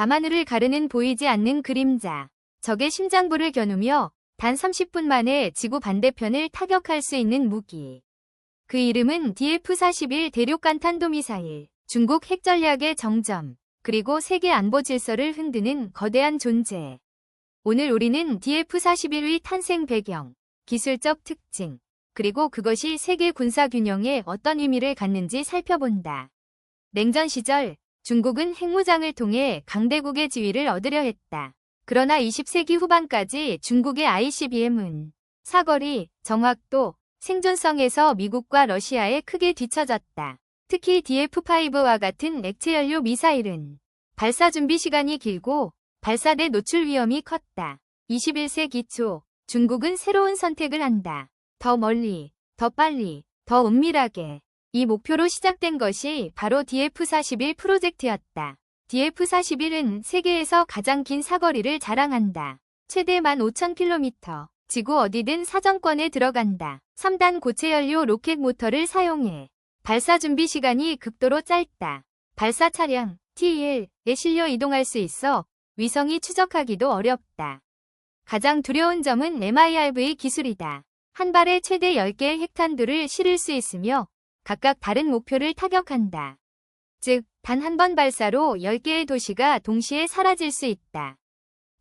밤하늘을 가르는 보이지 않는 그림자. 적의 심장부를 겨누며 단 30분 만에 지구 반대편을 타격할 수 있는 무기. 그 이름은 DF-41 대륙간 탄도미사일. 중국 핵전략의 정점. 그리고 세계 안보 질서를 흔드는 거대한 존재. 오늘 우리는 DF-41의 탄생 배경, 기술적 특징, 그리고 그것이 세계 군사 균형에 어떤 의미를 갖는지 살펴본다. 냉전 시절 중국은 핵무장을 통해 강대국의 지위를 얻으려 했다. 그러나 20세기 후반까지 중국의 ICBM은 사거리, 정확도, 생존성에서 미국과 러시아에 크게 뒤처졌다. 특히 DF-5와 같은 액체연료 미사일은 발사 준비 시간이 길고 발사대 노출 위험이 컸다. 21세기 초 중국은 새로운 선택을 한다. 더 멀리, 더 빨리, 더 은밀하게. 이 목표로 시작된 것이 바로 DF-41 프로젝트였다. DF-41은 세계에서 가장 긴 사거리를 자랑한다. 최대 15,000km. 지구 어디든 사정권에 들어간다. 3단 고체 연료 로켓 모터를 사용해 발사 준비 시간이 극도로 짧다. 발사 차량 T1에 실려 이동할 수 있어 위성이 추적하기도 어렵다. 가장 두려운 점은 MIRV 기술이다. 한 발에 최대 10개의 핵탄두를 실을 수 있으며 각각 다른 목표를 타격한다. 즉, 단 한 번 발사로 10개의 도시가 동시에 사라질 수 있다.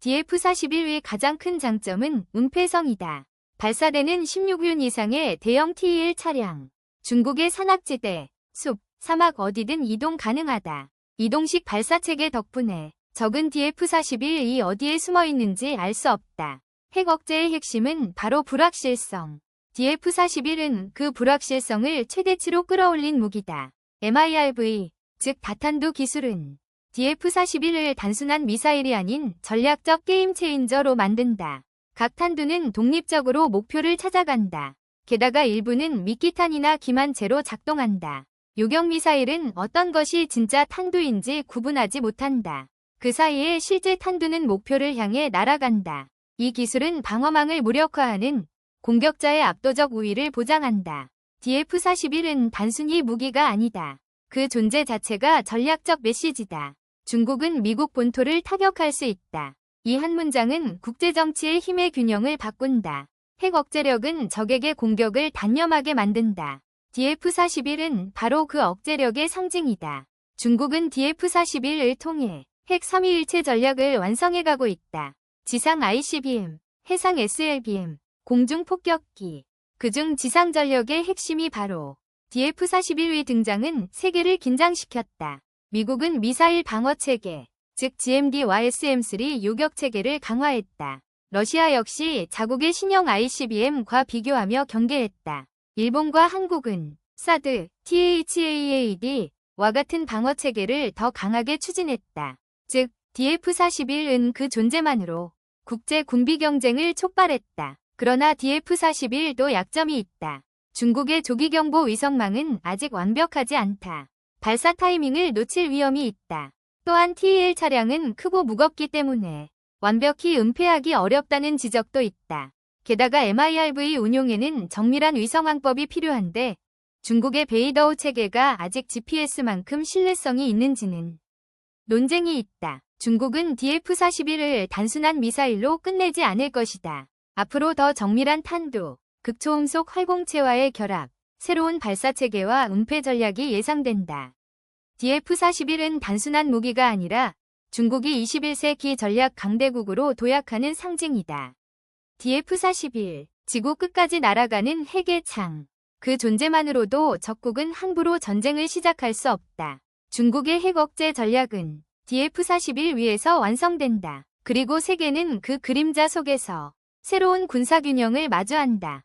DF-41의 가장 큰 장점은 은폐성이다. 발사대는 16륜 이상의 대형 T1 차량. 중국의 산악지대, 숲, 사막 어디든 이동 가능하다. 이동식 발사체계 덕분에 적은 DF-41이 어디에 숨어 있는지 알 수 없다. 핵 억제의 핵심은 바로 불확실성. DF-41은 그 불확실성을 최대치로 끌어올린 무기다. MIRV, 즉 다탄두 기술은 DF-41을 단순한 미사일이 아닌 전략적 게임 체인저로 만든다. 각 탄두는 독립적으로 목표를 찾아간다. 게다가 일부는 미끼탄이나 기만체로 작동한다. 요격 미사일은 어떤 것이 진짜 탄두인지 구분하지 못한다. 그 사이에 실제 탄두는 목표를 향해 날아간다. 이 기술은 방어망을 무력화하는 공격자의 압도적 우위를 보장한다. DF-41은 단순히 무기가 아니다. 그 존재 자체가 전략적 메시지다. 중국은 미국 본토를 타격할 수 있다. 이 한 문장은 국제정치의 힘의 균형을 바꾼다. 핵 억제력은 적에게 공격을 단념하게 만든다. DF-41은 바로 그 억제력의 상징이다. 중국은 DF-41을 통해 핵 3위 일체 전략을 완성해가고 있다. 지상 ICBM, 해상 SLBM, 공중 폭격기. 그중 지상 전력의 핵심이 바로 DF-41의 등장은 세계를 긴장시켰다. 미국은 미사일 방어 체계, 즉 GMD와 SM-3 요격 체계를 강화했다. 러시아 역시 자국의 신형 ICBM과 비교하며 경계했다. 일본과 한국은 사드, THAAD와 같은 방어 체계를 더 강하게 추진했다. 즉, DF-41은 그 존재만으로 국제 군비 경쟁을 촉발했다. 그러나 DF-41도 약점이 있다. 중국의 조기경보 위성망은 아직 완벽하지 않다. 발사 타이밍을 놓칠 위험이 있다. 또한 TEL 차량은 크고 무겁기 때문에 완벽히 은폐하기 어렵다는 지적도 있다. 게다가 MIRV 운용에는 정밀한 위성항법이 필요한데 중국의 베이더우 체계가 아직 GPS만큼 신뢰성이 있는지는 논쟁이 있다. 중국은 DF-41을 단순한 미사일로 끝내지 않을 것이다. 앞으로 더 정밀한 탄도, 극초음속 활공체와의 결합, 새로운 발사체계와 은폐 전략이 예상된다. DF-41은 단순한 무기가 아니라 중국이 21세기 전략 강대국으로 도약하는 상징이다. DF-41, 지구 끝까지 날아가는 핵의 창. 그 존재만으로도 적국은 함부로 전쟁을 시작할 수 없다. 중국의 핵 억제 전략은 DF-41 위에서 완성된다. 그리고 세계는 그 그림자 속에서 새로운 군사균형을 마주한다.